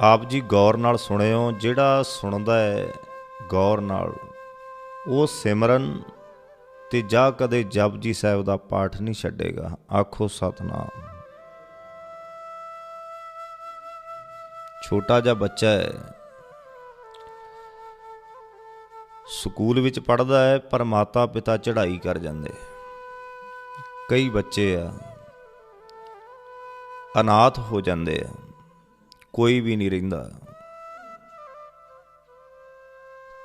ਆਪ ਜੀ ਗੌਰ ਨਾਲ ਸੁਣਿਓ, ਜਿਹੜਾ ਸੁਣਦਾ ਹੈ ਗੌਰ ਨਾਲ, ਉਹ ਸਿਮਰਨ ਤੇ ਜਾ ਕਦੇ ਜਪਜੀ ਸਾਹਿਬ ਦਾ ਪਾਠ ਨਹੀਂ ਛੱਡੇਗਾ। ਆਖੋ ਸਤਨਾਮ। ਛੋਟਾ ਜਿਹਾ ਬੱਚਾ ਹੈ। ਸਕੂਲ ਵਿੱਚ ਪੜਦਾ ਹੈ, ਪਰ ਮਾਤਾ ਪਿਤਾ ਚੜ੍ਹਾਈ ਕਰ ਜਾਂਦੇ। ਕਈ ਬੱਚੇ ਆ, ਅਨਾਥ ਹੋ ਜਾਂਦੇ ਆ। ਕੋਈ ਵੀ ਨਹੀਂ ਰਹਿੰਦਾ।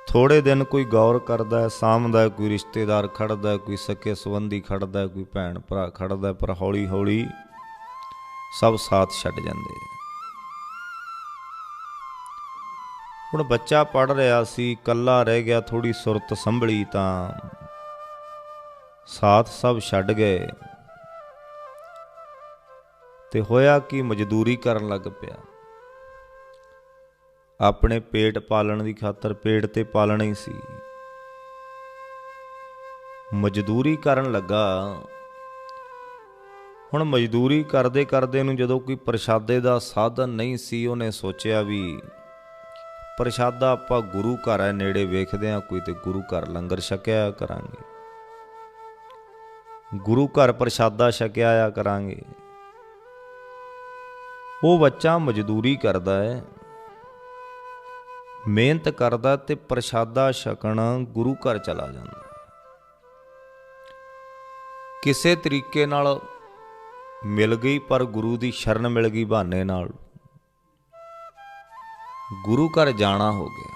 ਥੋੜੇ ਦਿਨ ਕੋਈ ਗੌਰ ਕਰਦਾ ਹੈ ਸਾਹਮਦਾ ਕੋਈ ਰਿਸ਼ਤੇਦਾਰ ਖੜਦਾ ਕੋਈ ਸਕੇ ਸੰਬੰਧੀ ਖੜਦਾ ਕੋਈ ਭੈਣ ਭਰਾ ਖੜਦਾ ਪਰ ਹੌਲੀ ਹੌਲੀ ਸਭ ਸਾਥ ਛੱਡ ਜਾਂਦੇ ਹੁਣ ਬੱਚਾ ਪੜ ਰਿਹਾ ਸੀ, ਇਕੱਲਾ ਰਹਿ ਗਿਆ ਥੋੜੀ ਸੁਰਤ ਸੰਭਲੀ ਤਾਂ ਸਾਥ ਸਭ ਛੱਡ ਗਏ। ਤੇ ਹੋਇਆ ਕਿ, ਮਜ਼ਦੂਰੀ ਕਰਨ ਲੱਗ ਪਿਆ। ਆਪਣੇ ਪੇਟ ਪਾਲਣ ਦੀ ਖਾਤਰ ਪੇਟ ਤੇ ਪਾਲਣਾ ਹੀ ਸੀ। ਮਜ਼ਦੂਰੀ ਕਰਨ ਲੱਗਾ। ਹੁਣ ਮਜ਼ਦੂਰੀ ਕਰਦੇ ਕਰਦੇ ਨੂੰ ਜਦੋਂ ਕੋਈ ਪ੍ਰਸ਼ਾਦੇ ਦਾ ਸਾਧਨ ਨਹੀਂ ਸੀ, ਉਹਨੇ ਸੋਚਿਆ ਵੀ ਪ੍ਰਸ਼ਾਦਾ ਆਪਾਂ ਗੁਰੂ ਘਰ ਹੈ, ਨੇੜੇ ਵੇਖਦੇ ਆ ਕੋਈ ਤੇ ਗੁਰੂ ਘਰ ਲੰਗਰ ਛਕਿਆ ਕਰਾਂਗੇ। ਗੁਰੂ ਘਰ ਪ੍ਰਸ਼ਾਦਾ ਛਕਿਆ ਆ ਕਰਾਂਗੇ। ਉਹ ਬੱਚਾ ਮਜ਼ਦੂਰੀ ਕਰਦਾ ਹੈ। ਮਿਹਨਤ ਕਰਦਾ ਤੇ ਪ੍ਰਸ਼ਾਦਾ ਛਕਣ ਗੁਰੂ ਘਰ ਚਲਾ ਜਾਂਦਾ ਕਿਸੇ ਤਰੀਕੇ ਨਾਲ ਮਿਲ ਗਈ, ਪਰ ਗੁਰੂ ਦੀ ਸ਼ਰਨ ਮਿਲ ਗਈ ਬਹਾਨੇ ਨਾਲ। ਗੁਰੂ ਘਰ ਜਾਣਾ ਹੋ ਗਿਆ।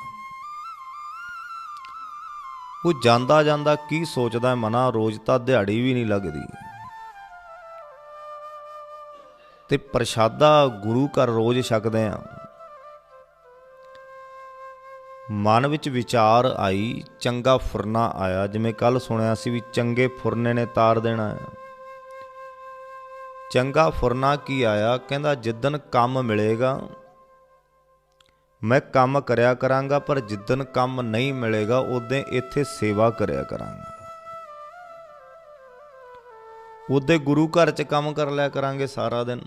ਉਹ ਜਾਂਦਾ ਜਾਂਦਾ ਕੀ ਸੋਚਦਾ ਮਨਾ, ਰੋਜ਼ ਤਾਂ ਦਿਹਾੜੀ ਵੀ ਨਹੀਂ ਲੱਗਦੀ। ਤੇ ਪ੍ਰਸ਼ਾਦਾ ਗੁਰੂ ਘਰ ਰੋਜ਼ ਛਕਦੇ ਆ ਮਨ ਵਿੱਚ ਵਿਚਾਰ ਆਈ, ਚੰਗਾ ਫੁਰਨਾ ਆਇਆ। ਜਿਵੇਂ ਕੱਲ ਸੁਣਿਆ ਸੀ ਵੀ ਚੰਗੇ ਫੁਰਨੇ ਨੇ ਤਾਰ ਦੇਣਾ। ਚੰਗਾ ਫੁਰਨਾ ਕੀ ਆਇਆ? ਕਹਿੰਦਾ ਜਿੱਦਨ ਕੰਮ ਮਿਲੇਗਾ, ਮੈਂ ਕੰਮ ਕਰਿਆ ਕਰਾਂਗਾ, ਪਰ ਜਿੱਦਨ ਕੰਮ ਨਹੀਂ ਮਿਲੇਗਾ ਉਦੋਂ ਇੱਥੇ ਸੇਵਾ ਕਰਿਆ ਕਰਾਂਗਾ। ਉਹਦੇ ਗੁਰੂ ਘਰ 'ਚ ਕੰਮ ਕਰ ਲਿਆ ਕਰਾਂਗੇ ਸਾਰਾ ਦਿਨ।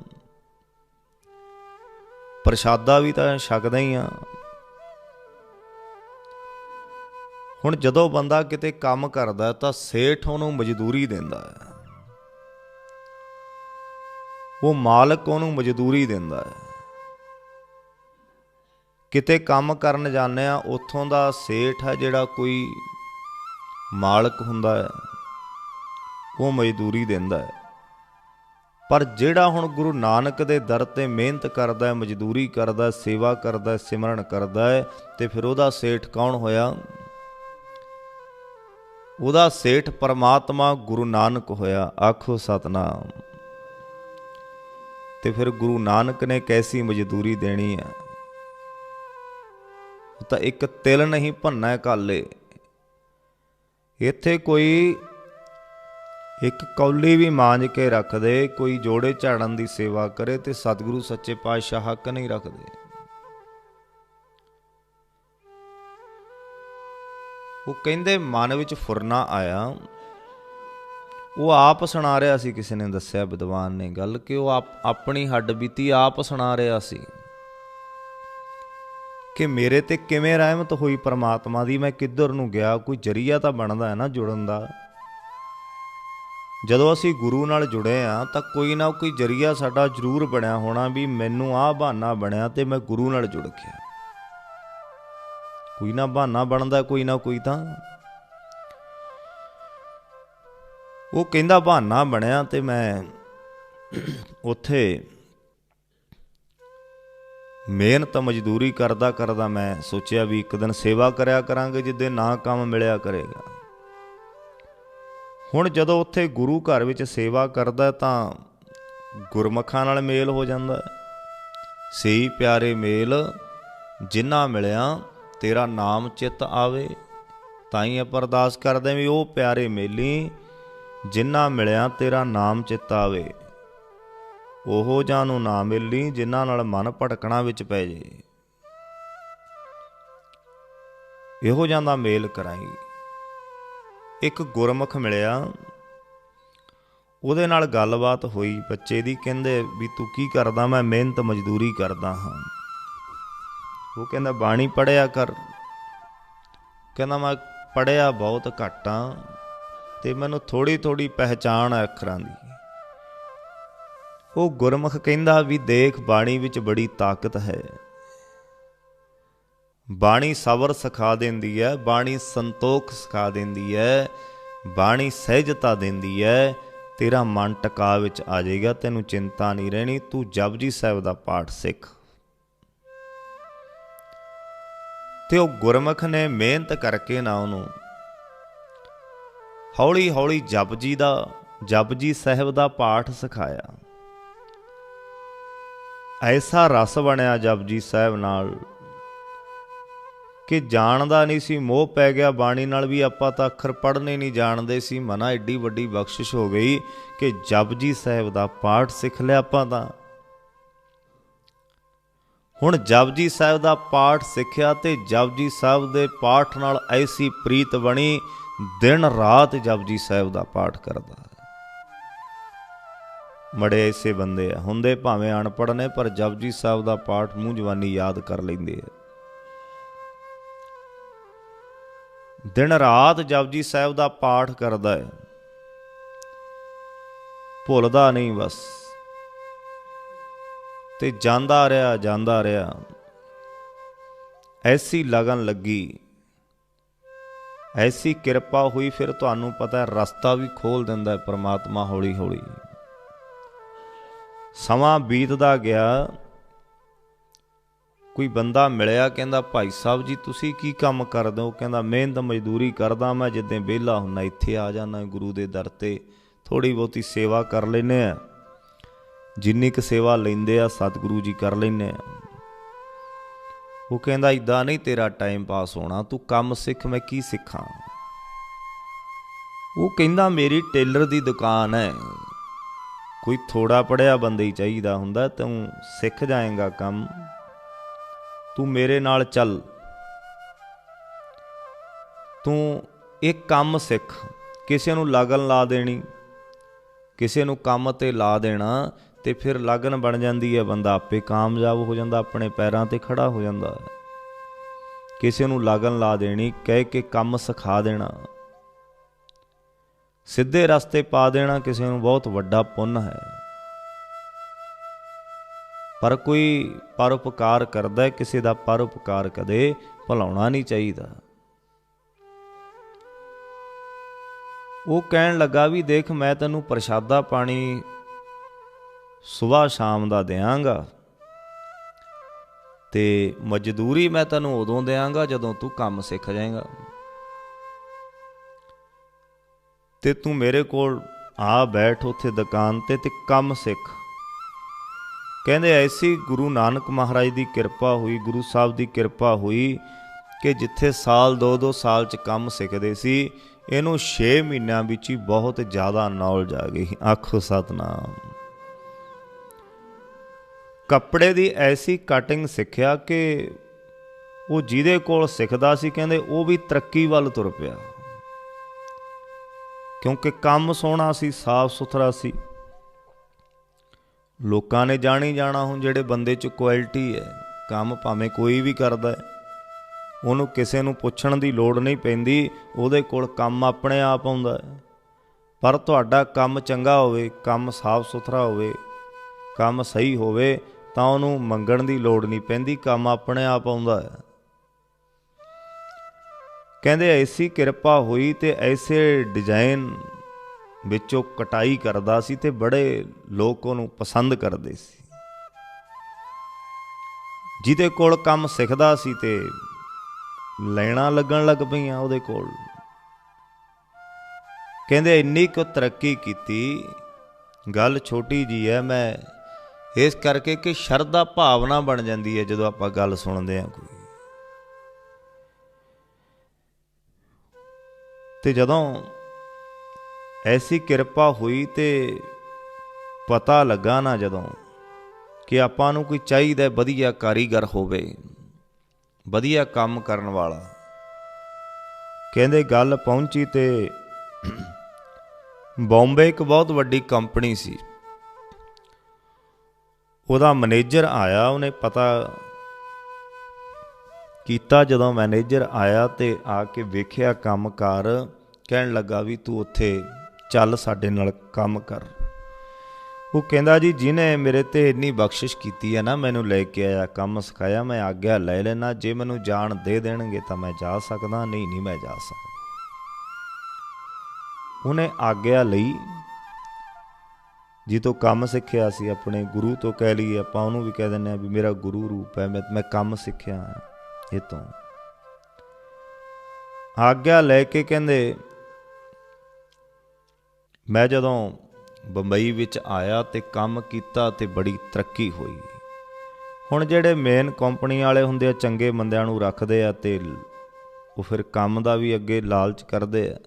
ਪ੍ਰਸ਼ਾਦਾ ਵੀ ਤਾਂ ਛਕਦਾ ਹੀ ਆ। ਹੁਣ ਜਦੋਂ ਬੰਦਾ ਕਿਤੇ ਕੰਮ ਕਰਦਾ ਤਾਂ ਸੇਠ ਉਹਨੂੰ ਮਜ਼ਦੂਰੀ ਦਿੰਦਾ ਹੈ। ਉਹ ਮਾਲਕ ਉਹਨੂੰ ਮਜ਼ਦੂਰੀ ਦਿੰਦਾ ਹੈ। ਕਿਤੇ ਕੰਮ ਕਰਨ ਜਾਂਦੇ ਆ ਉੱਥੋਂ ਦਾ ਸੇਠ ਹੈ ਜਿਹੜਾ ਕੋਈ ਮਾਲਕ ਹੁੰਦਾ ਹੈ, ਉਹ ਮਜ਼ਦੂਰੀ ਦਿੰਦਾ ਹੈ। ਪਰ ਜਿਹੜਾ ਹੁਣ ਗੁਰੂ ਨਾਨਕ ਦੇ ਦਰ ਤੇ ਮਿਹਨਤ ਕਰਦਾ ਹੈ, ਮਜ਼ਦੂਰੀ ਕਰਦਾ ਸੇਵਾ ਕਰਦਾ ਸਿਮਰਨ ਕਰਦਾ ਹੈ, ਤੇ ਫਿਰ ਉਹਦਾ ਸੇਠ ਕੌਣ ਹੋਇਆ? ਉਹਦਾ ਸੇਠ ਪਰਮਾਤਮਾ ਗੁਰੂ ਨਾਨਕ ਹੋਇਆ, ਆਖੋ ਸਤਨਾਮ। ਤੇ ਫਿਰ ਗੁਰੂ ਨਾਨਕ ਨੇ ਕੈਸੀ ਮਜ਼ਦੂਰੀ ਦੇਣੀ ਹੈ ਤਾਂ ਇੱਕ ਤਿਲ ਨਹੀਂ ਭੰਨਾ ਕਾਲੇ। ਇੱਥੇ ਕੋਈ ਇੱਕ ਕੌਲੀ ਵੀ ਮਾਂਜ ਕੇ ਰੱਖ ਦੇ ਕੋਈ ਜੋੜੇ ਝਾੜਨ ਦੀ ਸੇਵਾ ਕਰੇ ਤੇ ਸਤਿਗੁਰੂ ਸੱਚੇ ਪਾਤਸ਼ਾਹ ਹੱਕ ਨਹੀਂ ਰੱਖਦੇ। ਉਹ ਕਹਿੰਦੇ, ਮਨ ਵਿੱਚ ਫੁਰਨਾ ਆਇਆ। ਉਹ ਆਪ ਸੁਣਾ ਰਿਹਾ ਸੀ, ਕਿਸੇ ਨੇ ਦੱਸਿਆ, ਵਿਦਵਾਨ ਨੇ ਗੱਲ ਕਿ ਉਹ ਆਪਣੀ ਹੱਡ ਬੀਤੀ ਆਪ ਸੁਣਾ ਰਿਹਾ ਸੀ ਕਿ ਮੇਰੇ ਤੇ ਕਿਵੇਂ ਰਹਿਮਤ ਹੋਈ ਪ੍ਰਮਾਤਮਾ ਦੀ, ਮੈਂ ਕਿੱਧਰ ਨੂੰ ਗਿਆ? ਕੋਈ ਜਰੀਆ ਤਾਂ ਬਣਦਾ ਹੈ ਨਾ ਜੁੜਨ ਦਾ? ਜਦੋਂ ਅਸੀਂ ਗੁਰੂ ਨਾਲ ਜੁੜੇ ਆ ਤਾਂ ਕੋਈ ਨਾ ਕੋਈ ਜਰੀਆ ਸਾਡਾ ਜ਼ਰੂਰ ਬਣਿਆ ਹੋਣਾ ਵੀ ਮੈਨੂੰ ਆਹ ਬਹਾਨਾ ਬਣਿਆ ਤੇ ਮੈਂ ਗੁਰੂ ਨਾਲ ਜੁੜ ਗਿਆ। ਕੋਈ ਨਾ ਬਹਾਨਾ ਬਣਦਾ, ਕੋਈ ਨਾ ਕੋਈ ਤਾਂ। ਉਹ ਕਹਿੰਦਾ ਬਹਾਨਾ ਬਣਿਆ ਤੇ ਮੈਂ ਉੱਥੇ ਮਿਹਨਤ ਮਜ਼ਦੂਰੀ ਕਰਦਾ ਕਰਦਾ ਮੈਂ ਸੋਚਿਆ ਵੀ ਇੱਕ ਦਿਨ ਸੇਵਾ ਕਰਿਆ ਕਰਾਂਗੇ ਜਿੱਦੇ ਨਾ ਕੰਮ ਮਿਲਿਆ ਕਰੇਗਾ। ਹੁਣ ਜਦੋਂ ਉੱਥੇ ਗੁਰੂ ਘਰ ਵਿੱਚ ਸੇਵਾ ਕਰਦਾ ਤਾਂ ਗੁਰਮਖਾਂ ਨਾਲ ਮੇਲ ਹੋ ਜਾਂਦਾ ਸਹੀ ਪਿਆਰੇ ਮੇਲ ਜਿਨ੍ਹਾਂ ਮਿਲਿਆ ਤੇਰਾ ਨਾਮ ਚਿੱਤ ਆਵੇ ਤਾਂ ਹੀ ਆਪਾਂ ਅਰਦਾਸ ਕਰਦੇ ਵੀ ਉਹ ਪਿਆਰੇ ਮੇਲੀ ਜਿਨ੍ਹਾਂ ਮਿਲਿਆ ਤੇਰਾ ਨਾਮ ਚਿੱਤ ਆਵੇ। ਉਹ ਜਾਂ ਨੂੰ ਨਾ ਮਿਲਣੀ ਜਿਨ੍ਹਾਂ ਨਾਲ ਮਨ ਭਟਕਣਾ ਵਿੱਚ ਪੈ ਜੇ। ਇਹੋ ਜਾਂ ਦਾ ਮੇਲ ਕਰਾਈ ਇੱਕ ਗੁਰਮੁਖ ਮਿਲਿਆ, ਉਹਦੇ ਨਾਲ ਗੱਲਬਾਤ ਹੋਈ, ਬੱਚੇ ਦੀ ਕਹਿੰਦੇ ਵੀ ਤੂੰ ਕੀ ਕਰਦਾ, ਮੈਂ ਮਿਹਨਤ ਮਜ਼ਦੂਰੀ ਕਰਦਾ ਹਾਂ। ਉਹ ਕਹਿੰਦਾ, ਬਾਣੀ ਪੜਿਆ ਕਰ। ਕਹਿੰਦਾ, ਮੈਂ ਪੜਿਆ ਬਹੁਤ ਘੱਟ ਆ ਤੇ ਮੈਨੂੰ ਥੋੜੀ ਥੋੜੀ ਪਹਿਚਾਣ ਹੈ ਅੱਖਰਾਂ ਦੀ। ਉਹ ਗੁਰਮੁਖ ਕਹਿੰਦਾ ਵੀ, ਦੇਖ, ਬਾਣੀ ਵਿੱਚ ਬੜੀ ਤਾਕਤ ਹੈ। ਬਾਣੀ ਸਬਰ ਸਿਖਾ ਦਿੰਦੀ ਹੈ, ਬਾਣੀ ਸੰਤੋਖ ਸਿਖਾ ਦਿੰਦੀ ਹੈ, ਬਾਣੀ ਸਹਿਜਤਾ ਦਿੰਦੀ ਹੈ। ਤੇਰਾ ਮਨ ਟਿਕਾ ਵਿੱਚ ਆ ਜਾਏਗਾ, ਤੈਨੂੰ ਚਿੰਤਾ ਨਹੀਂ ਰਹਿਣੀ, ਤੂੰ ਜਪਜੀ ਸਾਹਿਬ ਦਾ ਪਾਠ ਸਿੱਖ। ਤੇ ਉਹ ਗੁਰਮੁਖ ਨੇ ਮਿਹਨਤ ਕਰਕੇ ਨਾ ਉਹਨੂੰ ਹੌਲੀ ਹੌਲੀ ਜਪਜੀ ਦਾ, ਜਪਜੀ ਸਾਹਿਬ ਦਾ ਪਾਠ ਸਿਖਾਇਆ। ਐਸਾ ਰਸ ਬਣਿਆ ਜਪਜੀ ਸਾਹਿਬ ਨਾਲ ਕਿ ਜਾਣਦਾ ਨਹੀਂ ਸੀ, ਮੋਹ ਪੈ ਗਿਆ ਬਾਣੀ ਨਾਲ ਵੀ ਆਪਾਂ ਤਾਂ ਅੱਖਰ ਪੜ੍ਹਨੇ ਨਹੀਂ ਜਾਣਦੇ ਸੀ। ਮਨਾ ਏਡੀ ਵੱਡੀ ਬਖਸ਼ਿਸ਼ ਹੋ ਗਈ ਕਿ ਜਪਜੀ ਸਾਹਿਬ ਦਾ ਪਾਠ ਸਿੱਖ ਲਿਆ ਆਪਾਂ ਤਾਂ। ਹੁਣ ਜਪਜੀ ਸਾਹਿਬ ਦਾ ਪਾਠ ਸਿੱਖਿਆ ਤੇ ਜਪਜੀ ਸਾਹਿਬ ਦੇ ਪਾਠ ਨਾਲ ਐਸੀ ਪ੍ਰੀਤ ਬਣੀ, ਦਿਨ ਰਾਤ ਜਪਜੀ ਸਾਹਿਬ ਦਾ ਪਾਠ ਕਰਦਾ ਮੜੇ ਐਸੇ ਬੰਦੇ ਆ, ਹੁੰਦੇ ਭਾਵੇਂ ਅਨਪੜ੍ਹ ਨੇ, ਪਰ ਜਪਜੀ ਸਾਹਿਬ ਦਾ ਪਾਠ ਮੂੰਹ ਜਵਾਨੀ ਯਾਦ ਕਰ ਲੈਂਦੇ ਆ। ਦਿਨ ਰਾਤ ਜਪਜੀ ਸਾਹਿਬ ਦਾ ਪਾਠ ਕਰਦਾ ਹੈ। ਭੁੱਲਦਾ ਨਹੀਂ ਬਸ। ਤੇ ਜਾਂਦਾ ਰਿਹਾ ਜਾਂਦਾ ਰਿਹਾ। ਐਸੀ ਲਗਨ ਲੱਗੀ। ਐਸੀ ਕਿਰਪਾ ਹੋਈ, ਫਿਰ ਤੁਹਾਨੂੰ ਪਤਾ ਹੈ ਰਸਤਾ ਵੀ ਖੋਲ ਦਿੰਦਾ ਹੈ ਪ੍ਰਮਾਤਮਾ ਹੌਲੀ ਹੌਲੀ ਸਮਾਂ ਬੀਤਦਾ ਗਿਆ। ਕੋਈ ਬੰਦਾ ਮਿਲਿਆ, ਕਹਿੰਦਾ, ਭਾਈ ਸਾਹਿਬ ਜੀ, ਤੁਸੀਂ ਕੀ ਕੰਮ ਕਰਦੇ ਹੋ? ਕਹਿੰਦਾ, ਮਿਹਨਤ ਮਜ਼ਦੂਰੀ ਕਰਦਾ ਮੈਂ, ਜਿੱਦਾਂ ਵਿਹਲਾ ਹੁੰਨਾ ਇੱਥੇ ਆ ਜਾਣਾ ਗੁਰੂ ਦੇ ਦਰ ਤੇ। ਥੋੜੀ ਬਹੁਤੀ ਸੇਵਾ ਕਰ ਲੈਨੇ ਆ ਜਿੰਨੀ ਕੁ ਸੇਵਾ ਲੈਂਦੇ ਆ, ਸਤਿਗੁਰੂ ਜੀ ਕਰ ਲੈਨੇ ਆ। ਉਹ ਕਹਿੰਦਾ ਇਦਾਂ ਨਹੀਂ ਤੇਰਾ ਟਾਈਮ ਪਾਸ ਹੋਣਾ, ਤੂੰ ਕੰਮ ਸਿੱਖ, ਮੈਂ ਕੀ ਸਿੱਖਾਂ? ਉਹ ਕਹਿੰਦਾ, ਮੇਰੀ ਟੇਲਰ ਦੀ ਦੁਕਾਨ ਹੈ। ਕੋਈ ਥੋੜਾ ਪੜਿਆ ਬੰਦੇ ਹੀ ਚਾਹੀਦਾ ਹੁੰਦਾ, ਤੂੰ ਸਿੱਖ ਜਾਏਗਾ ਕੰਮ। ਤੂੰ ਮੇਰੇ ਨਾਲ ਚੱਲ। ਤੂੰ ਇੱਕ ਕੰਮ ਸਿੱਖ। ਕਿਸੇ ਨੂੰ ਲਗਨ ਲਾ ਦੇਣੀ, ਕਿਸੇ ਨੂੰ ਕੰਮ ਤੇ ਲਾ ਦੇਣਾ ਤੇ ਫਿਰ ਲਗਨ ਬਣ ਜਾਂਦੀ ਹੈ ਬੰਦਾ, ਆਪੇ ਕਾਮਯਾਬ ਹੋ ਜਾਂਦਾ, ਆਪਣੇ ਪੈਰਾਂ ਤੇ ਖੜਾ ਹੋ ਜਾਂਦਾ ਕਿਸੇ ਨੂੰ ਲਗਨ ਲਾ ਦੇਣੀ, ਕਹਿ ਕੇ ਕੰਮ ਸਿਖਾ ਦੇਣਾ। ਸਿੱਧੇ ਰਸਤੇ ਪਾ ਦੇਣਾ ਕਿਸੇ ਨੂੰ ਬਹੁਤ ਵੱਡਾ ਪੁੰਨ ਹੈ। ਪਰ ਕੋਈ ਪਰਉਪਕਾਰ ਕਰਦਾ ਹੈ, ਕਿਸੇ ਦਾ ਪਰਉਪਕਾਰ ਕਦੇ ਭੁਲਾਉਣਾ ਨਹੀਂ ਚਾਹੀਦਾ। ਉਹ ਕਹਿਣ ਲੱਗਾ ਵੀ ਦੇਖ, ਮੈਂ ਤੈਨੂੰ ਪ੍ਰਸ਼ਾਦਾ ਪਾਣੀ ਸਵੇਰ ਸ਼ਾਮ ਦਾ ਦੇਵਾਂਗਾ ਤੇ ਮਜ਼ਦੂਰੀ ਮੈਂ ਤੈਨੂੰ ਉਦੋਂ ਦੇਵਾਂਗਾ ਜਦੋਂ ਤੂੰ ਕੰਮ ਸਿੱਖ ਜਾਏਗਾ। ਤੇ ਤੂੰ ਮੇਰੇ ਕੋਲ ਆ ਬੈਠ ਉੱਥੇ ਦੁਕਾਨ ਤੇ ਤੇ ਕੰਮ ਸਿੱਖ। ਕਹਿੰਦੇ ਐਸੀ ਗੁਰੂ ਨਾਨਕ ਮਹਾਰਾਜ ਦੀ ਕਿਰਪਾ ਹੋਈ, ਗੁਰੂ ਸਾਹਿਬ ਦੀ ਕਿਰਪਾ ਹੋਈ ਕਿ ਜਿੱਥੇ ਸਾਲ 2-2 ਸਾਲ ਚ ਕੰਮ ਸਿੱਖਦੇ ਸੀ, ਇਹਨੂੰ 6 ਮਹੀਨਿਆਂ ਵਿੱਚ ਹੀ ਬਹੁਤ ਜ਼ਿਆਦਾ ਨੌਲੇਜ ਆ ਗਈ। ਅੱਖ ਸਤਨਾਮ। ਕੱਪੜੇ ਦੀ ਐਸੀ ਕਟਿੰਗ ਸਿੱਖਿਆ ਕਿ ਉਹ ਜਿਹਦੇ ਕੋਲ ਸਿੱਖਦਾ ਸੀ ਕਹਿੰਦੇ ਉਹ ਵੀ ਤਰੱਕੀ ਵੱਲ ਤੁਰ ਪਿਆ। ਕਿਉਂਕਿ ਕੰਮ ਸੋਹਣਾ ਸੀ, ਸਾਫ਼ ਸੁਥਰਾ ਸੀ। ਲੋਕਾਂ ਨੇ ਜਾਣੀ ਜਾਣਾ ਹੁਣ ਜਿਹੜੇ ਬੰਦੇ 'ਚ ਕੁਆਲਿਟੀ ਹੈ, ਕੰਮ ਭਾਵੇਂ ਕੋਈ ਵੀ ਕਰਦਾ ਹੈ, ਉਹਨੂੰ ਕਿਸੇ ਨੂੰ ਪੁੱਛਣ ਦੀ ਲੋੜ ਨਹੀਂ ਪੈਂਦੀ, ਉਹਦੇ ਕੋਲ ਕੰਮ ਆਪਣੇ ਆਪ ਆਉਂਦਾ ਹੈ। ਪਰ ਤੁਹਾਡਾ ਕੰਮ ਚੰਗਾ ਹੋਵੇ, ਕੰਮ ਸਾਫ਼ ਸੁਥਰਾ ਹੋਵੇ, ਕੰਮ ਸਹੀ ਹੋਵੇ ਤਾਂ ਉਹਨੂੰ ਮੰਗਣ ਦੀ ਲੋੜ ਨਹੀਂ ਪੈਂਦੀ, ਕੰਮ ਆਪਣੇ ਆਪ ਆਉਂਦਾ ਹੈ। ਕਹਿੰਦੇ, ਐਸੀ ਕਿਰਪਾ ਹੋਈ ਤੇ ਐਸੇ ਡਿਜ਼ਾਈਨ ਵਿੱਚੋਂ ਕਟਾਈ ਕਰਦਾ ਸੀ ਤੇ ਬੜੇ ਲੋਕ ਉਹਨੂੰ ਪਸੰਦ ਕਰਦੇ ਸੀ। ਜਿਹਦੇ ਕੋਲ ਕੰਮ ਸਿੱਖਦਾ ਸੀ ਤੇ ਲੈਣਾ ਲੱਗਣ ਲੱਗ ਪਈਆਂ ਉਹਦੇ ਕੋਲ। ਕਹਿੰਦੇ, ਇੰਨੀ ਕੁ ਤਰੱਕੀ ਕੀਤੀ, ਗੱਲ ਛੋਟੀ ਜੀ ਹੈ, ਮੈਂ ਇਸ ਕਰਕੇ ਕਿ ਸ਼ਰਧਾ ਭਾਵਨਾ ਬਣ ਜਾਂਦੀ ਹੈ ਜਦੋਂ ਆਪਾਂ ਗੱਲ ਸੁਣਦੇ ਹਾਂ ਕੋਈ। ਤੇ ਜਦੋਂ ਐਸੀ ਕਿਰਪਾ ਹੋਈ ਤੇ ਪਤਾ ਲੱਗਾ ਨਾ ਜਦੋਂ ਕਿ ਆਪਾਂ ਨੂੰ ਕੋਈ ਚਾਹੀਦਾ ਵਧੀਆ ਕਾਰੀਗਰ ਹੋਵੇ, ਵਧੀਆ ਕੰਮ ਕਰਨ ਵਾਲਾ, ਕਹਿੰਦੇ ਗੱਲ ਪਹੁੰਚੀ ਤੇ ਬੰਬੇ ਇੱਕ ਬਹੁਤ ਵੱਡੀ ਕੰਪਨੀ ਸੀ। ਉਹਦਾ ਮੈਨੇਜਰ ਆਇਆ, ਉਹਨੇ ਪਤਾ ਕੀਤਾ ਜਦੋਂ ਮੈਨੇਜਰ ਆਇਆ ਤੇ ਆ ਕੇ ਵੇਖਿਆ ਕੰਮ ਕੰਮਕਾਰ ਕਹਿਣ ਲੱਗਾ ਵੀ ਤੂੰ ਉੱਥੇ ਚੱਲ, ਸਾਡੇ ਨਾਲ ਕੰਮ ਕਰ। ਉਹ ਕਹਿੰਦਾ, ਜੀ, ਜਿਹਨੇ ਮੇਰੇ ਤੇ ਇੰਨੀ ਬਖਸ਼ਿਸ਼ ਕੀਤੀ ਹੈ ਨਾ, ਮੈਨੂੰ ਲੈ ਕੇ ਆਇਆ, ਕੰਮ ਸਿਖਾਇਆ, ਮੈਂ ਆਗਿਆ ਲੈ ਲੈਣਾ ਜੇ ਮੈਨੂੰ ਜਾਣ ਦੇ ਦੇਣਗੇ ਤਾਂ ਮੈਂ ਜਾ ਸਕਦਾ, ਨਹੀਂ ਨਹੀਂ ਮੈਂ ਜਾ ਸਕਦਾ। ਉਹਨੇ ਆਗਿਆ ਲਈ ਜਿੱਤੋਂ ਕੰਮ ਸਿੱਖਿਆ ਸੀ ਆਪਣੇ ਗੁਰੂ ਤੋਂ ਕਹਿ ਲਈਏ, ਆਪਾਂ ਉਹਨੂੰ ਵੀ ਕਹਿ ਦਿੰਦੇ ਆ ਵੀ ਮੇਰਾ ਗੁਰੂ ਰੂਪ ਹੈ, ਮੈਂ ਮੈਂ ਕੰਮ ਸਿੱਖਿਆ ਇਹ ਤੋਂ। ਆਗਿਆ ਲੈ ਕੇ ਕਹਿੰਦੇ, ਮੈਂ ਜਦੋਂ ਬੰਬਈ ਵਿੱਚ ਆਇਆ ਤੇ ਕੰਮ ਕੀਤਾ ਤੇ ਬੜੀ ਤਰੱਕੀ ਹੋਈ। ਹੁਣ ਜਿਹੜੇ ਮੇਨ ਕੰਪਨੀ ਵਾਲੇ ਹੁੰਦੇ ਆ, ਚੰਗੇ ਬੰਦਿਆਂ ਨੂੰ ਰੱਖਦੇ ਆ ਤੇ ਉਹ ਫਿਰ ਕੰਮ ਦਾ ਵੀ ਅੱਗੇ ਲਾਲਚ ਕਰਦੇ ਆ।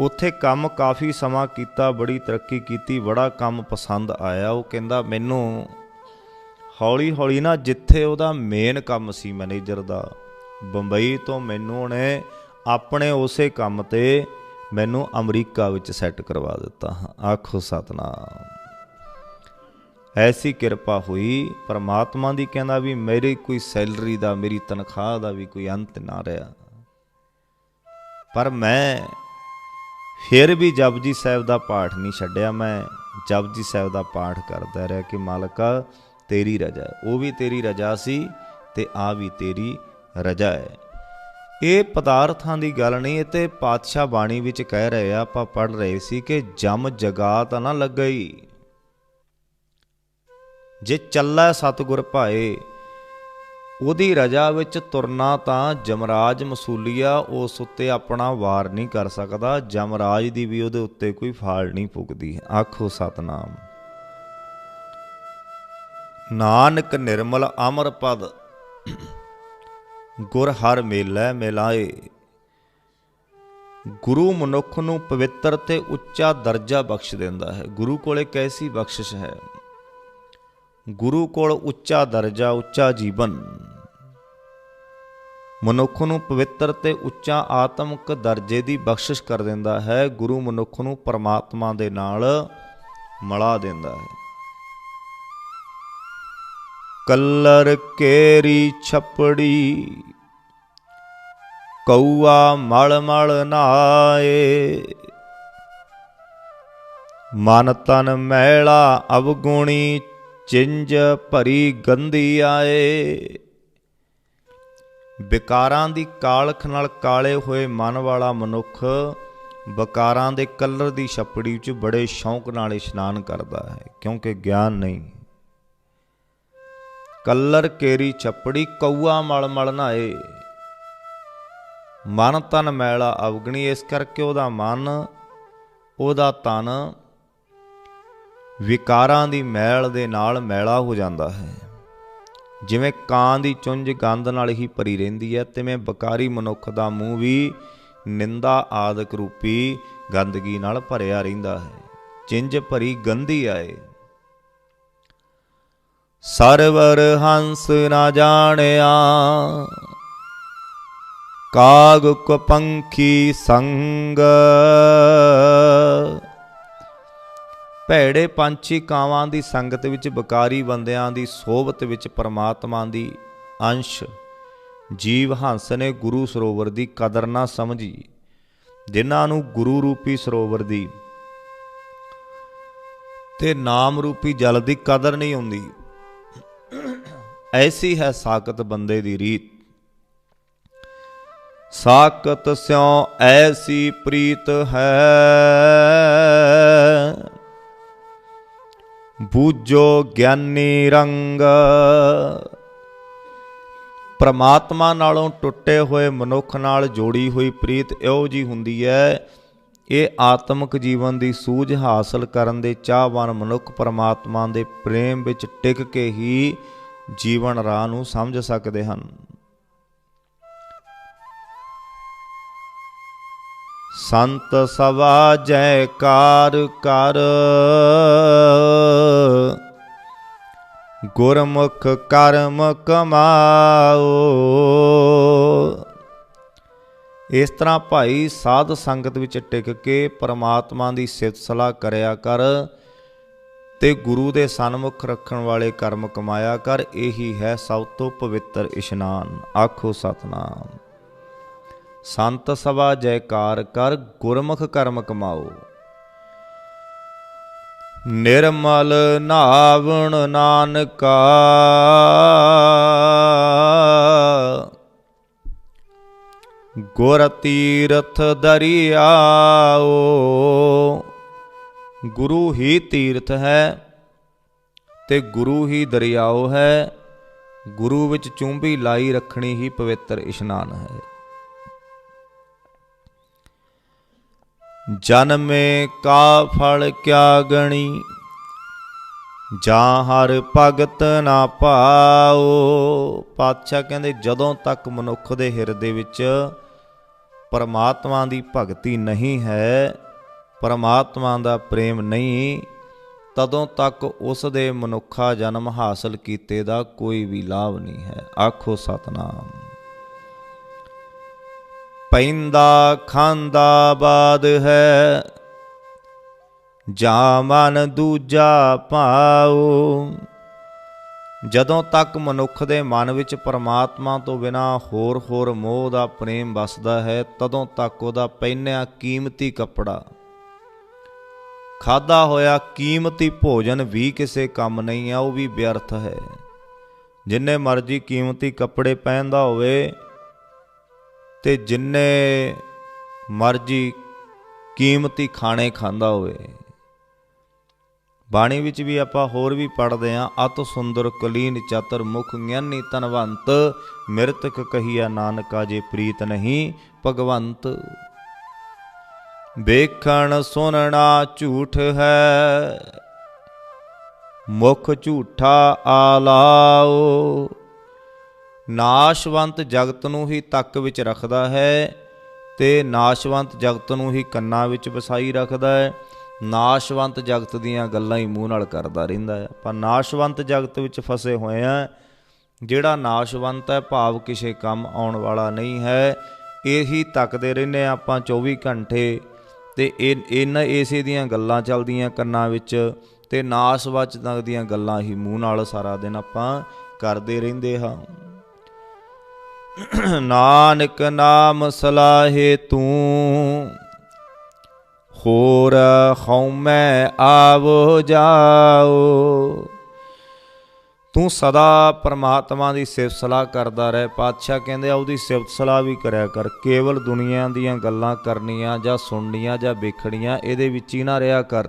ਉੱਥੇ ਕੰਮ ਕਾਫੀ ਸਮਾਂ ਕੀਤਾ, ਬੜੀ ਤਰੱਕੀ ਕੀਤੀ, ਬੜਾ ਕੰਮ ਪਸੰਦ ਆਇਆ। ਉਹ ਕਹਿੰਦਾ, ਮੈਨੂੰ ਹੌਲੀ ਹੌਲੀ ਨਾ ਜਿੱਥੇ ਉਹਦਾ ਮੇਨ ਕੰਮ ਸੀ ਮੈਨੇਜਰ ਦਾ, ਬੰਬਈ ਤੋਂ ਮੈਨੂੰ ਉਹਨੇ ਆਪਣੇ ਉਸੇ ਕੰਮ ਤੇ ਮੈਨੂੰ ਅਮਰੀਕਾ ਵਿੱਚ ਸੈੱਟ ਕਰਵਾ ਦਿੱਤਾ। ਆਖੋ ਸਤਨਾਮ। ਐਸੀ ਕਿਰਪਾ ਹੋਈ, ਪਰਮਾਤਮਾ ਦੀ ਕਹਿੰਦਾ ਵੀ ਮੇਰੀ ਕੋਈ ਸੈਲਰੀ ਦਾ, ਮੇਰੀ ਤਨਖਾਹ ਦਾ ਵੀ ਕੋਈ ਅੰਤ ਨਾ ਰਿਹਾ। ਪਰ ਮੈਂ ਫਿਰ ਵੀ ਜਪਜੀ ਸਾਹਿਬ ਦਾ ਪਾਠ ਨਹੀਂ ਛੱਡਿਆ ਮੈਂ। ਜਪਜੀ ਸਾਹਿਬ ਦਾ ਪਾਠ ਕਰਦਾ ਰਿਹਾ ਕਿ ਮਾਲਕਾ, ਤੇਰੀ ਰਜਾ ਉਹ ਵੀ ਤੇਰੀ ਰਜਾ ਸੀ ਤੇ ਆ ਵੀ ਤੇਰੀ ਰਜਾ ਹੈ। ਇਹ ਪਦਾਰਥਾਂ ਦੀ ਗੱਲ ਨਹੀਂ, ਇਹ ਤੇ ਪਾਤਸ਼ਾਹ ਬਾਣੀ ਵਿੱਚ ਕਹਿ ਰਹੇ ਆ, ਆਪਾਂ ਪੜ ਰਹੇ ਸੀ ਕਿ ਜਮ ਜਗਾ ਤਾਂ ਨਾ ਲੱਗਈ। ਜੇ ਚੱਲੈ ਸਤਿਗੁਰ ਭਾਏ ਉਹਦੀ ਰਜਾ ਵਿੱਚ ਤੁਰਨਾ ਤਾਂ ਜਮਰਾਜ ਮਸੂਲੀਆ ਉਸ ਉੱਤੇ ਆਪਣਾ ਵਾਰ ਨਹੀਂ ਕਰ ਸਕਦਾ, ਜਮਰਾਜ ਦੀ ਵੀ ਉਹਦੇ ਉੱਤੇ ਕੋਈ ਫਾਲ ਨਹੀਂ ਪੁੱਗਦੀ। ਆਖੋ ਸਤਨਾਮ। ਨਾਨਕ ਨਿਰਮਲ ਅਮਰ ਪਦ, ਗੁਰ ਹਰ ਮੇਲੇ ਮਿਲਾਏ। ਗੁਰੂ ਮਨੁੱਖ ਨੂੰ ਪਵਿੱਤਰ ਤੇ ਉੱਚਾ ਦਰਜਾ ਬਖਸ਼ ਦਿੰਦਾ ਹੈ। ਗੁਰੂ ਕੋਲੇ ਕੈਸੀ ਬਖਸ਼ਿਸ਼ ਹੈ? ਗੁਰੂ ਕੋਲ ਉੱਚਾ ਦਰਜਾ, ਉੱਚਾ ਜੀਵਨ। ਮਨੁੱਖ ਨੂੰ ਪਵਿੱਤਰ ਤੇ ਉੱਚਾ ਆਤਮਿਕ ਦਰਜੇ ਦੀ ਬਖਸ਼ਿਸ਼ ਕਰ ਦਿੰਦਾ ਹੈ। ਗੁਰੂ ਮਨੁੱਖ ਨੂੰ ਪਰਮਾਤਮਾ ਦੇ ਨਾਲ ਮਲਾ ਦਿੰਦਾ ਹੈ। ਕੱਲਰ ਕੇਰੀ ਛਪੜੀ, ਕਊਆ ਮਲ ਮਲ ਨਾਏ। ਮਨ ਤਨ ਮੈਲਾ ਅਵਗੁਣੀ ਚਿੰਜ ਭਰੀ ਗੰਦੀ ਆਏ। ਵਿਕਾਰਾਂ ਦੀ ਕਾਲਖ ਨਾਲ ਕਾਲੇ ਹੋਏ ਮਨ ਵਾਲਾ ਮਨੁੱਖ ਵਿਕਾਰਾਂ ਦੇ ਕਲਰ ਦੀ ਛਪੜੀ ਵਿੱਚ ਬੜੇ ਸ਼ੌਂਕ ਨਾਲ ਇਸ਼ਨਾਨ ਕਰਦਾ ਹੈ, ਕਿਉਂਕਿ ਗਿਆਨ ਨਹੀਂ। ਕਲਰ ਕੇਰੀ ਛਪੜੀ ਕਊਆ ਮਲ ਮਲ ਨਾਏ। ਮਨ ਤਨ ਮੈਲਾ ਅਵਗਣੀ, ਇਸ ਕਰਕੇ ਉਹਦਾ ਮਨ, ਉਹਦਾ ਤਨ ਵਿਕਾਰਾਂ ਦੀ ਮੈਲ ਦੇ ਨਾਲ ਮੈਲਾ ਹੋ ਜਾਂਦਾ ਹੈ। ਜਿਵੇਂ ਕਾਂ ਦੀ ਚੁੰਝ ਗੰਦ ਨਾਲ ਹੀ ਭਰੀ ਰਹਿੰਦੀ ਹੈ, ਤਿਵੇਂ ਬਕਾਰੀ ਮਨੁੱਖ ਦਾ ਮੂੰਹ ਵੀ ਨਿੰਦਾ ਆਦਿਕ ਰੂਪੀ ਗੰਦਗੀ ਨਾਲ ਭਰਿਆ ਰਹਿੰਦਾ ਹੈ। ਚਿੰਜ ਭਰੀ ਗੰਦੀ ਆਏ। ਸਰਵਰ ਹੰਸ ਨਾ ਜਾਣਿਆ ਕਾਗ ਕੋ ਪੰਖੀ ਸੰਗ ਭੈੜੇ ਪੰਛੀ ਕਾਵਾਂ ਦੀ ਸੰਗਤ ਵਿੱਚ, ਬਕਾਰੀ ਬੰਦਿਆਂ ਦੀ ਸੋਭਤ ਵਿੱਚ, ਪਰਮਾਤਮਾ ਦੀ ਅੰਸ਼। ਜੀਵ ਹੰਸ ਨੇ ਗੁਰੂ ਸਰੋਵਰ ਦੀ ਕਦਰ ਨਾ ਸਮਝੀ, ਜਿਨ੍ਹਾਂ ਨੂੰ ਗੁਰੂ ਰੂਪੀ ਸਰੋਵਰ ਦੀ ਤੇ ਨਾਮ ਰੂਪੀ ਜਲ ਦੀ ਕਦਰ ਨਹੀਂ ਹੁੰਦੀ। ਐਸੀ ਹੈ ਸਾਖਤ ਬੰਦੇ ਦੀ ਰੀਤ। ਸਾਖਤ ਸਿਉ ਐਸੀ ਪ੍ਰੀਤ ਹੈ। ਬੂਝੋ ਗਿਆਨੀ ਰੰਗ। ਪ੍ਰਮਾਤਮਾ ਨਾਲੋਂ ਟੁੱਟੇ ਹੋਏ ਮਨੁੱਖ ਨਾਲ ਜੋੜੀ ਹੋਈ ਪ੍ਰੀਤ ਇਹੋ ਜੀ ਹੁੰਦੀ ਹੈ। ਇਹ ਆਤਮਿਕ ਜੀਵਨ ਦੀ ਸੂਝ ਹਾਸਲ ਕਰਨ ਦੇ ਚਾਹਵਾਨ ਮਨੁੱਖ ਪ੍ਰਮਾਤਮਾ ਦੇ ਪ੍ਰੇਮ ਵਿੱਚ ਟਿਕ ਕੇ ਹੀ ਜੀਵਨ ਰਾਹ ਨੂੰ ਸਮਝ ਸਕਦੇ ਹਨ। ਸੰਤ ਸਵਾ ਜੈਕਾਰ ਕਰ। ਗੁਰਮੁਖ ਕਰਮ ਕਮਾਓ। ਇਸ ਤਰ੍ਹਾਂ ਭਾਈ ਸਾਧ ਸੰਗਤ ਵਿੱਚ ਟਿਕ ਕੇ ਪਰਮਾਤਮਾ ਦੀ ਸਿਫਤ ਸਲਾਹ ਕਰਿਆ ਕਰ ਤੇ ਗੁਰੂ ਦੇ ਸਨਮੁਖ ਰੱਖਣ ਵਾਲੇ ਕਰਮ ਕਮਾਇਆ ਕਰ। ਇਹੀ ਹੈ ਸਭ ਤੋਂ ਪਵਿੱਤਰ ਇਸ਼ਨਾਨ। ਆਖੋ ਸਤਨਾਮ। ਸੰਤ ਸਭਾ ਜੈਕਾਰ ਕਰ ਗੁਰਮੁਖ ਕਰਮ ਕਮਾਓ। ਨਿਰਮਲ ਨਾਵਣ ਨਾਨਕਾ। ਗੁਰ ਤੀਰਥ ਦਰਿਆਓ। ਗੁਰੂ ਹੀ ਤੀਰਥ ਹੈ ਤੇ ਗੁਰੂ ਹੀ ਦਰਿਆਓ ਹੈ। ਗੁਰੂ ਵਿੱਚ ਚੁੰਬੀ ਲਾਈ ਰੱਖਣੀ ਹੀ ਪਵਿੱਤਰ ਇਸ਼ਨਾਨ ਹੈ। ਜਨਮੇ ਕਾ ਫਲ ਕਿਆ ਗਣੀ? ਜਾਂ ਹਰ ਭਗਤ ਨਾ ਪਾਓ। ਪਾਤਸ਼ਾਹ ਕਹਿੰਦੇ, ਜਦੋਂ ਤੱਕ ਮਨੁੱਖ ਦੇ ਹਿਰਦੇ ਵਿੱਚ ਪਰਮਾਤਮਾ ਦੀ ਭਗਤੀ ਨਹੀਂ ਹੈ, ਪਰਮਾਤਮਾ ਦਾ ਪ੍ਰੇਮ ਨਹੀਂ, ਤਦੋਂ ਤੱਕ ਉਸ ਦੇ ਮਨੁੱਖਾ ਜਨਮ ਹਾਸਲ ਕੀਤੇ ਦਾ ਕੋਈ ਵੀ ਲਾਭ ਨਹੀਂ ਹੈ। ਆਖੋ ਸਤਨਾਮ। ਪੈਂਦਾ ਖਾਂਦਾ ਬਾਦ ਹੈ। ਜਾਂ ਮਨ ਦੂਜਾ ਭਾਉ। ਜਦੋਂ ਤੱਕ ਮਨੁੱਖ ਦੇ ਮਨ ਵਿੱਚ ਪਰਮਾਤਮਾ ਤੋਂ ਬਿਨਾ ਹੋਰ ਹੋਰ ਮੋਹ ਦਾ ਪ੍ਰੇਮ ਵਸਦਾ ਹੈ, ਤਦੋਂ ਤੱਕ ਉਹਦਾ ਪਹਿਨਿਆ ਕੀਮਤੀ ਕੱਪੜਾ। ਖਾਦਾ ਹੋਇਆ ਕੀਮਤੀ ਭੋਜਨ ਵੀ ਕਿਸੇ ਕੰਮ ਨਹੀਂ ਆ, ਉਹ ਵੀ ਵਿਅਰਥ ਹੈ। ਜਿੰਨੇ ਮਰਜ਼ੀ ਕੀਮਤੀ ਕੱਪੜੇ ਪਹਿਨਦਾ ਹੋਵੇ ਤੇ ਜਿੰਨੇ ਮਰਜ਼ੀ ਕੀਮਤੀ ਖਾਣੇ ਖਾਂਦਾ ਹੋਵੇ। ਬਾਣੀ ਵਿੱਚ ਵੀ ਆਪਾਂ ਹੋਰ ਵੀ ਪੜ੍ਹਦੇ ਆਂ ਅਤ ਸੁੰਦਰ ਕਲੀਨ ਚਤਰ ਮੁਖ ਗਿਆਨੀ ਤਨਵੰਤ ਮਿਰਤਕ ਕਹੀਆ ਨਾਨਕਾ ਜੇ ਪ੍ਰੀਤ ਨਹੀਂ ਭਗਵੰਤ। ਵੇਖਣ ਸੁਣਨਾ ਝੂਠ ਹੈ, ਮੁਖ ਝੂਠਾ ਆਲਾਓ। ਨਾਸ਼ਵੰਤ ਜਗਤ ਨੂੰ ਹੀ ਤੱਕ ਵਿੱਚ ਰੱਖਦਾ ਹੈ ਤੇ ਨਾਸ਼ਵੰਤ ਜਗਤ ਨੂੰ ਹੀ ਕੰਨਾਂ ਵਿੱਚ ਵਸਾਈ ਰੱਖਦਾ ਹੈ। ਨਾਸ਼ਵੰਤ ਜਗਤ ਦੀਆਂ ਗੱਲਾਂ ਹੀ ਮੂੰਹ ਨਾਲ ਕਰਦਾ ਰਹਿੰਦਾ ਹੈ। ਪਰ ਨਾਸ਼ਵੰਤ ਜਗਤ ਵਿੱਚ ਫਸੇ ਹੋਏ ਆ ਜਿਹੜਾ ਨਾਸ਼ਵੰਤ ਹੈ, ਭਾਵ ਕਿਸੇ ਕੰਮ ਆਉਣ ਵਾਲਾ ਨਹੀਂ ਹੈ। ਇਹੀ ਤੱਕਦੇ ਰਹਿੰਦੇ ਹਾਂ ਆਪਾਂ 24 ਘੰਟੇ। ਤੇ ਇਹ, ਇਹਨਾਂ ਇਸੇ ਦੀਆਂ ਗੱਲਾਂ ਚੱਲਦੀਆਂ ਕੰਨਾਂ ਵਿੱਚ ਤੇ ਨਾਸ਼ਵੰਤ ਦੀਆਂ ਗੱਲਾਂ ਹੀ ਮੂੰਹ ਨਾਲ ਸਾਰਾ ਦਿਨ ਆਪਾਂ ਕਰਦੇ ਰਹਿੰਦੇ ਹਾਂ। ਨਾਨਕ ਨਾਮ ਸਲਾਹੇ ਤੂੰ, ਹੋਰ ਹਉਮੈ ਆਵੋ ਜਾਓ। ਤੂੰ ਸਦਾ ਪ੍ਰਮਾਤਮਾ ਦੀ ਸਿਫਤ ਸਲਾਹ ਕਰਦਾ ਰਹਿ, ਪਾਤਸ਼ਾਹ ਕਹਿੰਦੇ ਆ, ਉਹਦੀ ਸਿਫਤ ਸਲਾਹ ਵੀ ਕਰਿਆ ਕਰ, ਕੇਵਲ ਦੁਨੀਆ ਦੀਆਂ ਗੱਲਾਂ ਕਰਨੀਆਂ ਜਾਂ ਸੁਣਨੀਆਂ ਜਾਂ ਵੇਖਣੀਆਂ, ਇਹਦੇ ਵਿੱਚ ਹੀ ਨਾ ਰਿਹਾ ਕਰ।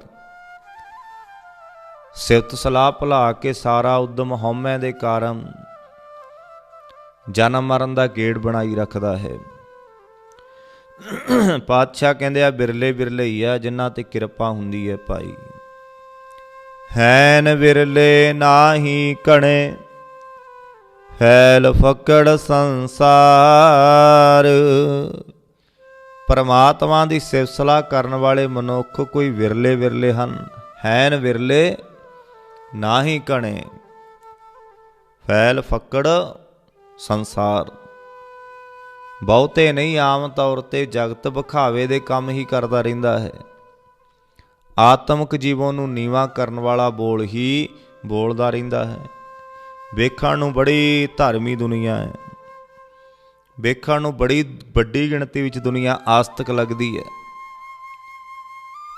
ਸਿਫਤ ਸਲਾਹ ਭੁਲਾ ਕੇ ਸਾਰਾ ਉਦਮ ਹਉਮੈ ਦੇ ਕਾਰਨ ਜਨਮ ਮਰਨ ਦਾ ਗੇੜ ਬਣਾਈ ਰੱਖਦਾ ਹੈ। ਪਾਤਸ਼ਾਹ ਕਹਿੰਦੇ ਆ, ਬਿਰਲੇ ਬਿਰਲੇ ਹੀ ਆ, ਜਿਨ੍ਹਾਂ ਤੇ ਕਿਰਪਾ ਹੁੰਦੀ ਹੈ ਭਾਈ। ਹੈਨ ਵਿਰਲੇ ਨਾਹੀ ਕਣੇ, ਫੈਲ ਫਕੜ ਸੰਸਾਰ। ਪਰਮਾਤਮਾ ਦੀ ਸਿਫਤਸਲਾ ਕਰਨ ਵਾਲੇ ਮਨੁੱਖ ਕੋਈ ਵਿਰਲੇ ਵਿਰਲੇ ਹਨ। ਹੈਨ ਵਿਰਲੇ ਨਾਹੀ ਕਣੇ, ਫੈਲ ਫਕੜ ਸੰਸਾਰ। ਬਹੁਤੇ ਨਹੀਂ ਆਮ ਤੌਰ ਤੇ ਜਗਤ ਵਿਖਾਵੇ ਦੇ ਕੰਮ ਹੀ ਕਰਦਾ ਰਹਿੰਦਾ ਹੈ। ਆਤਮਿਕ ਜੀਵਨ ਨੂੰ ਨੀਵਾ ਕਰਨ ਵਾਲਾ ਬੋਲ ਹੀ ਬੋਲਦਾ ਰਹਿੰਦਾ ਹੈ। ਵੇਖਣ ਨੂੰ ਬੜੀ ਧਰਮੀ ਦੁਨੀਆ ਹੈ। ਵੇਖਣ ਨੂੰ ਬੜੀ ਵੱਡੀ ਗਿਣਤੀ ਵਿੱਚ ਦੁਨੀਆ ਆਸਤਕ ਲੱਗਦੀ ਹੈ।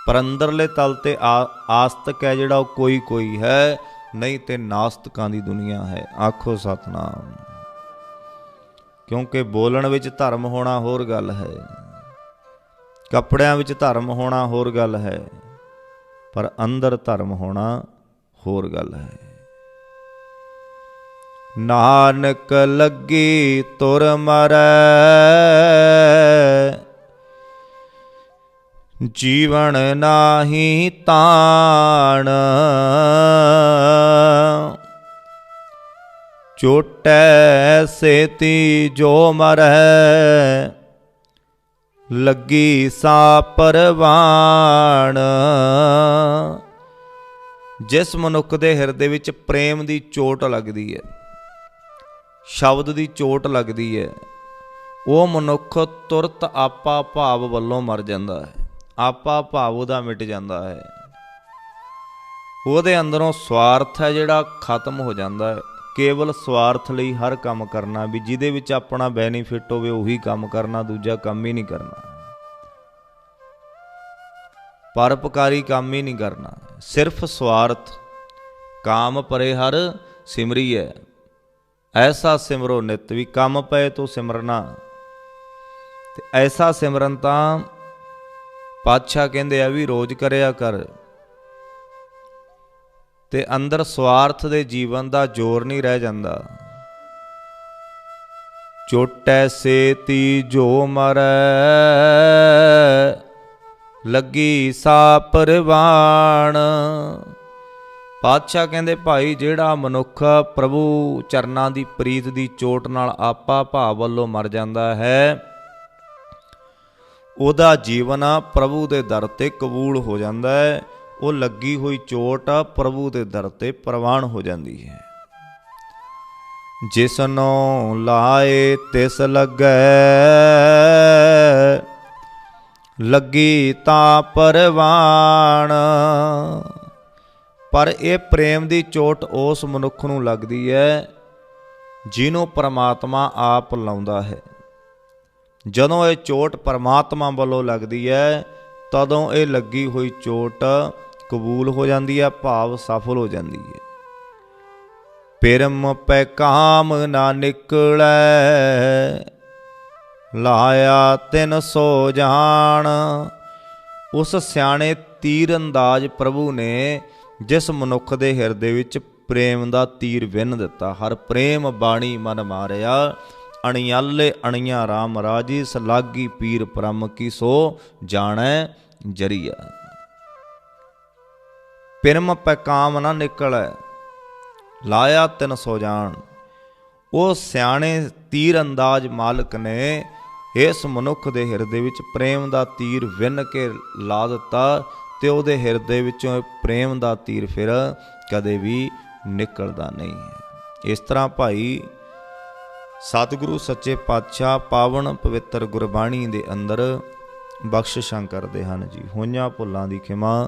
ਪਰ ਅੰਦਰਲੇ ਤਲ ਤੇ ਆਸਤਕ ਹੈ ਜਿਹੜਾ ਉਹ ਕੋਈ ਕੋਈ ਹੈ, ਨਹੀਂ ਤੇ ਨਾਸਤਕਾਂ ਦੀ ਦੁਨੀਆ ਹੈ। ਆਖੋ ਸਤਨਾਮ। ਕਿਉਂਕਿ ਬੋਲਣ ਵਿੱਚ ਧਰਮ ਹੋਣਾ ਹੋਰ ਗੱਲ ਹੈ। ਕੱਪੜਿਆਂ ਵਿੱਚ ਧਰਮ ਹੋਣਾ ਹੋਰ ਗੱਲ ਹੈ, ਪਰ ਅੰਦਰ ਧਰਮ ਹੋਣਾ ਹੋਰ ਗੱਲ ਹੈ। ਨਾਨਕ ਲੱਗੀ ਤੁਰ ਮਰੈ, ਜੀਵਨ ਨਾਹੀ ਤਾਣ। ਚੋਟੈ ਸੇਤੀ ਜੋ ਮਰੈ ਲੱਗੀ ਸਾ ਪਰਵਾਣ। ਜਿਸ ਮਨੁੱਖ ਦੇ ਹਿਰਦੇ ਵਿੱਚ ਪ੍ਰੇਮ ਦੀ ਚੋਟ ਲੱਗਦੀ ਹੈ, ਸ਼ਬਦ ਦੀ ਚੋਟ ਲੱਗਦੀ ਹੈ, ਉਹ ਮਨੁੱਖ ਤੁਰਤ ਆਪਾ ਭਾਵ ਵੱਲੋਂ ਮਰ ਜਾਂਦਾ ਹੈ, ਆਪਾ ਭਾਵ ਉਹਦਾ ਮਿਟ ਜਾਂਦਾ ਹੈ। ਉਹਦੇ ਅੰਦਰੋਂ ਸਵਾਰਥ ਹੈ ਜਿਹੜਾ ਖਤਮ ਹੋ ਜਾਂਦਾ ਹੈ। ਕੇਵਲ ਸਵਾਰਥ ਲਈ ਹਰ ਕੰਮ ਕਰਨਾ, ਵੀ ਜਿਹਦੇ ਵਿੱਚ ਆਪਣਾ ਬੈਨੀਫਿਟ ਹੋਵੇ, ਉਹੀ ਕੰਮ ਕਰਨਾ, ਦੂਜਾ ਕੰਮ ਹੀ ਨਹੀਂ ਕਰਨਾ। ਪਰਪਕਾਰੀ ਕੰਮ ਹੀ ਨਹੀਂ ਕਰਨਾ। ਸਿਰਫ ਸਵਾਰਥ, ਕਾਮ ਪਰੇ ਹਰ ਸਿਮਰੀਐ ਐਸਾ ਸਿਮਰੋ ਨਿਤ, ਵੀ ਕੰਮ ਪਏ ਤੋਂ ਸਿਮਰਨਾ ਤੇ ਐਸਾ ਸਿਮਰਨ ਤਾਂ ਪਾਤਸ਼ਾਹ ਕਹਿੰਦੇ ਆ ਵੀ ਰੋਜ਼ ਕਰਿਆ ਕਰ। ਤੇ ਅੰਦਰ ਸਵਾਰਥ ਦੇ ਜੀਵਨ ਦਾ ਜ਼ੋਰ ਨਹੀਂ ਰਹਿ ਜਾਂਦਾ। ਚੋਟੈ ਸੇਤੀ ਜੋ ਮਰੈ, ਲੱਗੀ ਸਾ ਪਰਵਾਣ। ਪਾਤਸ਼ਾਹ ਕਹਿੰਦੇ, ਭਾਈ, ਜਿਹੜਾ ਮਨੁੱਖ ਪ੍ਰਭੂ ਚਰਨਾਂ ਦੀ ਪ੍ਰੀਤ ਦੀ ਚੋਟ ਨਾਲ ਆਪਾ ਭਾਵ ਵੱਲੋਂ ਮਰ ਜਾਂਦਾ ਹੈ, ਉਹਦਾ ਜੀਵਨ ਪ੍ਰਭੂ ਦੇ ਦਰ ਤੇ ਕਬੂਲ ਹੋ ਜਾਂਦਾ ਹੈ। ਉਹ ਲੱਗੀ ਹੋਈ ਚੋਟ ਪ੍ਰਭੂ ਦੇ ਦਰ ਤੇ ਪ੍ਰਵਾਨ ਹੋ ਜਾਂਦੀ ਹੈ। ਜਿਸਨੋਂ ਲਾਏ ਤਿਸ ਲੱਗੈ, ਲੱਗੀ ਤਾਂ ਪਰਵਾਨ। ਪਰ ਇਹ ਪ੍ਰੇਮ ਦੀ ਚੋਟ ਉਸ ਮਨੁੱਖ ਨੂੰ ਲੱਗਦੀ ਹੈ, ਜਿਹਨੂੰ ਪਰਮਾਤਮਾ ਆਪ ਲਾਉਂਦਾ ਹੈ। ਜਦੋਂ ਇਹ ਚੋਟ ਪਰਮਾਤਮਾ ਵੱਲੋਂ ਲੱਗਦੀ ਹੈ, ਤਦੋਂ ਇਹ ਲੱਗੀ ਹੋਈ ਚੋਟ ਕਬੂਲ ਹੋ ਜਾਂਦੀ ਹੈ ਭਾਵ ਸਫਲ ਹੋ ਜਾਂਦੀ ਹੈ ਪਿਰਮ ਪੈ ਕਾਮ ਨਾ ਨਿਕਲੈ, ਲਾਇਆ ਤਿਨ ਸੋ ਜਾਣ। ਉਸ ਸਿਆਣੇ ਤੀਰ ਅੰਦਾਜ਼ ਪ੍ਰਭੂ ਨੇ ਜਿਸ ਮਨੁੱਖ ਦੇ ਹਿਰਦੇ ਵਿੱਚ ਪ੍ਰੇਮ ਦਾ ਤੀਰ ਵਿੰਨ ਦਿੱਤਾ, ਹਰ ਪ੍ਰੇਮ ਬਾਣੀ ਮਨ ਮਾਰਿਆ, ਅਣਿਆਲੇ ਅਣੀਆਂ RAM ਰਾਜੀ, ਸਲਾਗੀ ਪੀਰ ਪ੍ਰਮ ਕੀ ਸੋ ਜਾਣੈ ਜਰੀਆ। ਪਿਰਮ ਪੈਕਾਮ ਨਾ ਨਿਕਲੈ, ਲਾਇਆ ਤਿਨ ਸੋ ਜਾਣ। ਉਹ ਸਿਆਣੇ ਤੀਰ ਅੰਦਾਜ਼ ਮਾਲਕ ਨੇ ਇਸ ਮਨੁੱਖ ਦੇ ਹਿਰਦੇ ਵਿੱਚ ਪ੍ਰੇਮ ਦਾ ਤੀਰ ਵਿੰਨ ਕੇ ਲਾ ਦਿੱਤਾ ਤੇ ਉਹਦੇ ਹਿਰਦੇ ਵਿੱਚੋਂ ਇਹ ਪ੍ਰੇਮ ਦਾ ਤੀਰ ਫਿਰ ਕਦੇ ਵੀ ਨਿਕਲਦਾ ਨਹੀਂ ਹੈ। ਇਸ ਤਰ੍ਹਾਂ ਭਾਈ ਸਤਿਗੁਰੂ ਸੱਚੇ ਪਾਤਸ਼ਾਹ ਪਾਵਨ ਪਵਿੱਤਰ ਗੁਰਬਾਣੀ ਦੇ ਅੰਦਰ ਬਖਸ਼ਿਸ਼ਾਂ ਕਰਦੇ ਹਨ ਜੀ। ਹੋਈਆਂ ਭੁੱਲਾਂ ਦੀ ਖਿਮਾ